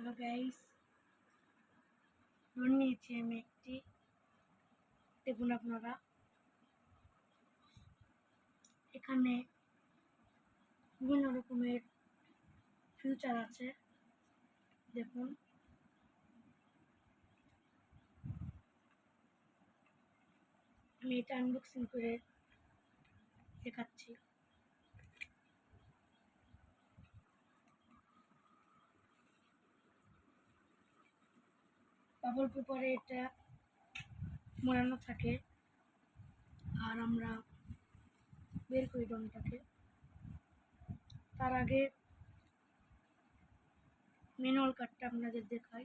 Hello guys. Loan নিয়েছি আমি একটি। দেখুন আপনারা। এখানে বিভিন্ন রকমের ফিউচার আছে। দেখুন। আমি এটা আনবক্সিং করে দেখাচ্ছি। বাবল পেপারে এটা মোড়ানো থাকে। আর আমরা বের করি রংটাকে তার আগে ম্যানুয়াল কার্ডটা আপনাদের দেখাই।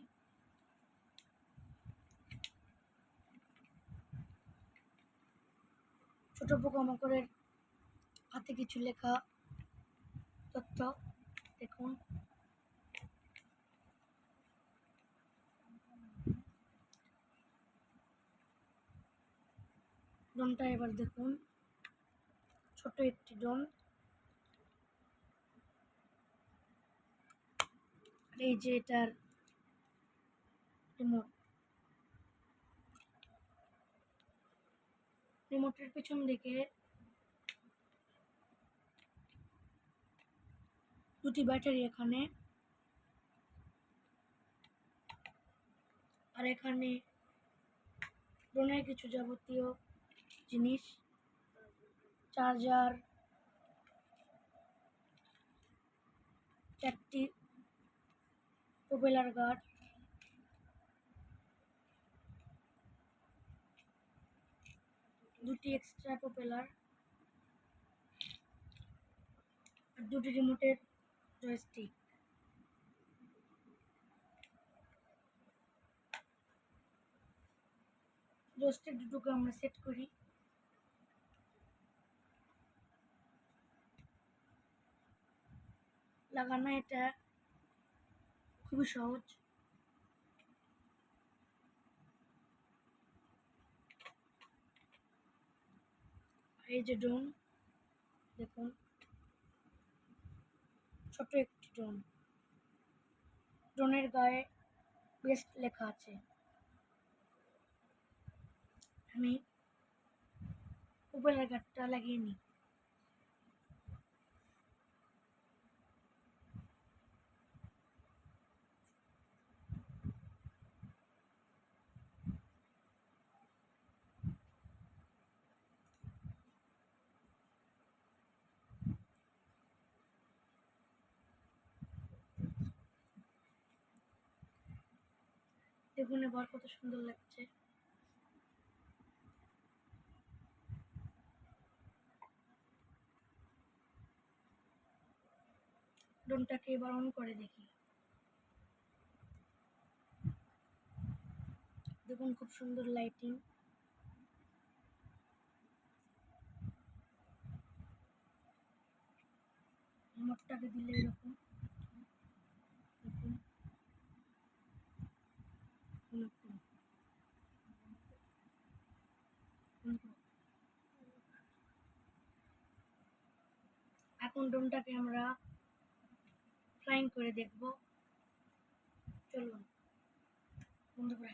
ছোট পোকামাকড়ের হাতে কিছু লেখা তথ্য দেখুন। ড্রোনটা এবার দেখুন। ছোট একটি ড্রোন এই যে এটার রিমোট রিমোটের পিছন দিকে দুটি ব্যাটারি এখানে। আর এখানে ড্রোনের কিছু যাবতীয় জিনিস, চার্জার, চারটি প্রোপেলার গার্ড, দুটি এক্সট্রা প্রোপেলার, আর দুটি রিমোটের জয়স্টিক। জয়স্টিক দুটোকে আমরা সেট করি। লাগানো এটা খুবই সহজ। এই যে ড্রোন, দেখুন। ছোট একটি ড্রোন। ড্রোনের গায়ে বেস্ট লেখা আছে। আমি উপরের গাঠটা লাগিয়ে নিই। দেখুন এবার কত সুন্দর লাগছে। ড্রোনটাকে এবার অন করে দেখি। দেখুন খুব সুন্দর লাইটিং। মোটটাকে দিলে এরকম দেখুন এরকম। এরকম। এখন ড্রোনটাকে আমরা ফ্লাইং করে দেখব। চলুন, বন্ধ করে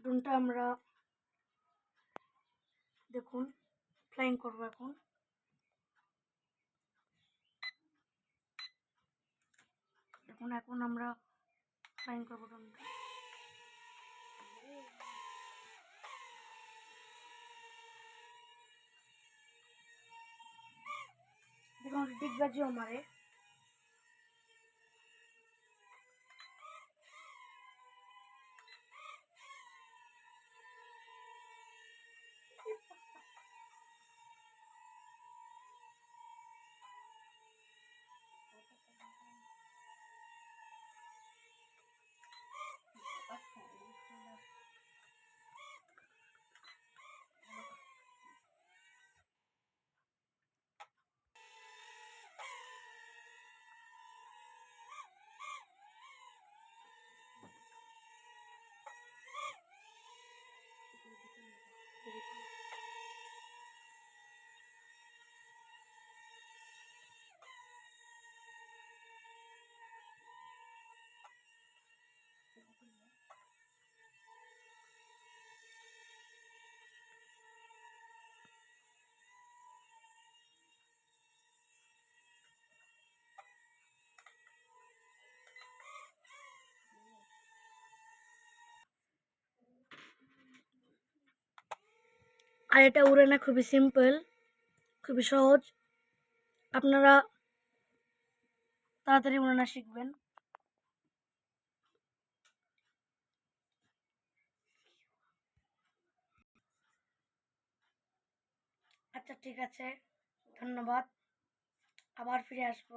ড্রোনটা আমরা দেখুন ফ্লাইং করব এখন। দেখুন, এখন আমরা ফ্লাইং করব ড্রোনটা দেখুন ডিগবাজিও আর এটা উড়ানো খুবই সিম্পল খুবই সহজ। আপনারা তাড়াতাড়ি উড়ানো শিখবেন। আচ্ছা ঠিক আছে। ধন্যবাদ। আবার ফিরে আসব।